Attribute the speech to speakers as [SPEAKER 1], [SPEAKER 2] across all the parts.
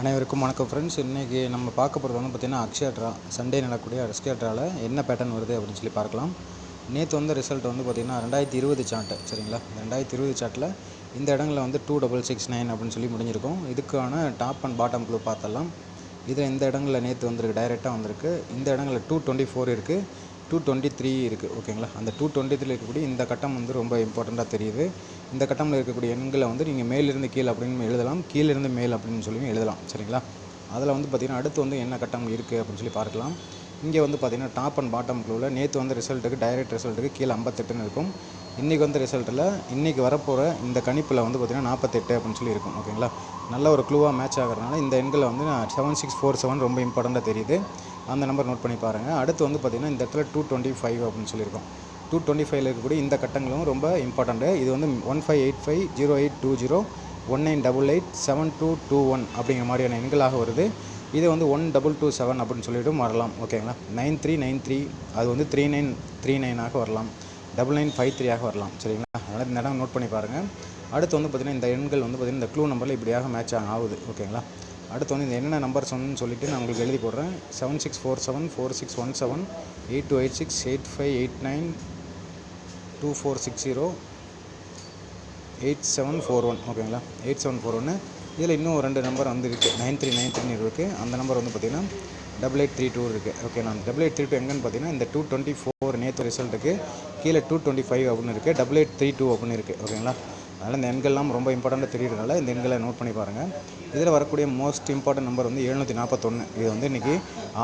[SPEAKER 1] அனைவருக்கும் வணக்கம் ஃப்ரெண்ட்ஸ் இன்றைக்கி நம்ம பார்க்க போகிறது வந்து பார்த்திங்கன்னா அக்ஷயா ட்ரா சண்டே நடக்கக்கூடிய அக்ஷயா ட்ராவில் என்ன பேட்டர்ன் வருது அப்படின்னு சொல்லி பார்க்கலாம். நேற்று வந்து ரிசல்ட் வந்து பார்த்திங்கன்னா ரெண்டாயிரத்தி இருபது சார்ட்டு சரிங்களா? ரெண்டாயிரத்தி இருபது சார்ட்டில் இந்த இடங்களில் வந்து டூ டபுள் சிக்ஸ் நைன் அப்படின்னு சொல்லி முடிஞ்சிருக்கும். இதுக்கான டாப் அண்ட் பாட்டம் குழு பார்த்தலாம் இதில் இந்த இடங்களில் நேற்று வந்திருக்கு டைரெக்டாக வந்திருக்கு. இந்த இடங்களில் டூ டுவெண்ட்டி ஃபோர் இருக்குது டூ டுவெண்ட்டி த்ரீ இருக்குது ஓகேங்களா அந்த டூ டுவெண்ட்டி த்ரீ இருக்கக்கூடிய இந்த கட்டம் வந்து ரொம்ப இம்பார்ட்டண்ட்டாக தெரியுது. இந்த கட்டமில் இருக்கக்கூடிய எண்களை வந்து நீங்கள் மேலிருந்து கீழே அப்படின்னு எழுதலாம் கீழிருந்து மேல் அப்படின்னு சொல்லி எழுதலாம் சரிங்களா? அதில் வந்து பார்த்திங்கன்னா அடுத்து வந்து என்ன கட்டம் இருக்குது அப்படின்னு சொல்லி பார்க்கலாம். இங்கே வந்து பார்த்திங்கன்னா டாப் அண்ட் பாட்டம் க்ளூவில் நேற்று வந்து ரிசல்ட்டுக்கு டைரக்ட் ரிசல்ட்டுக்கு கீழே ஐம்பத்தெட்டுன்னு இருக்கும். இன்றைக்கி வந்து ரிசல்ட்டில் இன்றைக்கி வரப்போகிற இந்த கணிப்பில் வந்து பார்த்திங்கன்னா நாற்பத்தெட்டு அப்படின்னு சொல்லி இருக்கும் ஓகேங்களா நல்ல ஒரு க்ளூவாக மேட்ச் ஆகிறதுனால இந்த எண்களை வந்து நான் செவன் சிக்ஸ் ஃபோர் செவன் ரொம்ப இம்பார்ட்டண்ட்டாக தெரியுது. அந்த நம்பர் நோட் பண்ணி பாருங்கள் அடுத்து வந்து பார்த்திங்கன்னா இந்த இடத்துல டூ டுவெண்ட்டி ஃபைவ் அப்படின்னு சொல்லியிருக்கோம். டூ டுவெண்ட்டி ஃபைவ்ல இருக்கக்கூடிய இந்த கட்டங்களும் ரொம்ப இம்பார்ட்டண்ட்டு இது வந்து one five eight five zero eight two zero one nine double eight seven two two one அப்படிங்கிற மாதிரியான எண்களாக வருது. இது வந்து ஒன் டபுள் டூ செவன் அப்படின்னு சொல்லிட்டு வரலாம். ஓகேங்களா நைன் த்ரீ நைன் த்ரீ அது வந்து த்ரீ நைன் த்ரீ நைனாக வரலாம். டபுள் நைன் ஃபைவ் த்ரீயாக வரலாம். சரிங்களா? அதனால் இந்த இடம் நோட் பண்ணி பாருங்கள் அடுத்து வந்து பார்த்திங்கன்னா இந்த எண்கள் வந்து பார்த்திங்கன்னா இந்த க்ளூ நம்பரில் இப்படியாக மேட்ச் ஆகுது. ஓகேங்களா அடுத்து வந்து இந்த என்னென்ன நம்பர் சொன்னு சொல்லிவிட்டு நான் உங்களுக்கு எழுதி போடுறேன். Seven six four seven four six one seven eight two eight six eight five eight nine two four six zero eight seven four one ஓகேங்களா எயிட் செவன் ஃபோர் ஒன்று இதில் இன்னும் ரெண்டு நம்பர் வந்து இருக்குது நைன் த்ரீ நைன் த்ரீ இருக்குது அந்த number வந்து பார்த்திங்கன்னா டபுள் எயிட் த்ரீ டூ இருக்குது ஓகே நான் டபுள் எயிட் த்ரீ டூ எங்கன்னு பார்த்தீங்கன்னா இந்த டூ டுவெண்ட்டி ஃபோர் நேற்று ரிசல்ட்டுக்கு கீழே டூ டுவெண்ட்டி ஃபைவ் அப்படின்னு இருக்குது டபுள் எயிட் த்ரீ டூ அப்படின்னு இருக்குது ஓகேங்களா அதனால் இந்த எண்கள்லாம் ரொம்ப இம்பார்ட்டண்ட்டாக தெரியறதுனால இந்த எண்களை நோட் பண்ணி பாருங்கள் இதில் வரக்கூடிய மோஸ்ட் இம்பார்ட்டன்ட் நம்பர் வந்து எழுநூற்றி நாற்பத்தொன்று இது வந்து இன்றைக்கி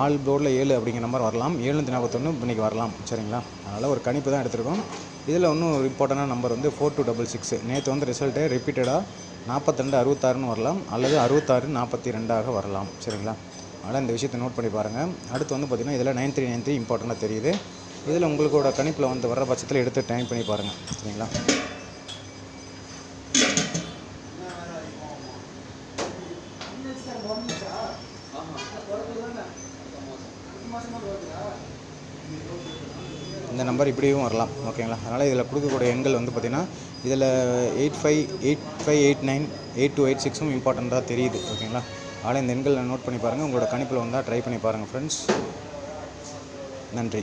[SPEAKER 1] ஆல் போர்டில் ஏழு அப்படிங்கிற நம்பர் வரலாம். எழுநூற்றி நாற்பத்தொன்று இன்றைக்கி வரலாம். சரிங்களா? அதனால் ஒரு கணிப்பு தான் எடுத்திருக்கோம். இதில் இன்னும் ஒரு இம்பார்ட்டண்டான நம்பர் வந்து ஃபோர் டூ டபுள் சிக்ஸ் நேற்று வந்து ரிசல்ட்டு ரிப்பீட்டடாக நாற்பத்திரெண்டு அறுபத்தாறுன்னு வரலாம். அல்லது அறுபத்தாறு நாற்பத்தி ரெண்டாக வரலாம். சரிங்களா? அதனால் இந்த விஷயத்தை நோட் பண்ணி பாருங்கள் அடுத்து வந்து பார்த்திங்கன்னா இதில் நைன் த்ரீ நைன் த்ரீ இம்பார்ட்டண்ட்டாக தெரியுது. இதில் உங்களோட கணிப்பில் வந்து வர பட்சத்தில் எடுத்து டைம் பண்ணி பாருங்கள் சரிங்களா? இந்த நம்பர் இப்படியும் வரலாம் ஓகேங்களா? அதனால் இதில் கொடுக்கக்கூடிய எண்கள் வந்து பார்த்திங்கன்னா இதில் eight five eight five eight nine eight two eight சிக்ஸும் இம்பார்ட்டண்ட்டாக தெரியுது ஓகேங்களா? அதனால் இந்த எண்களை நோட் பண்ணி பாருங்கள் உங்களோட கணிப்பில் வந்தால் ட்ரை பண்ணி பாருங்கள் ஃப்ரெண்ட்ஸ் நன்றி.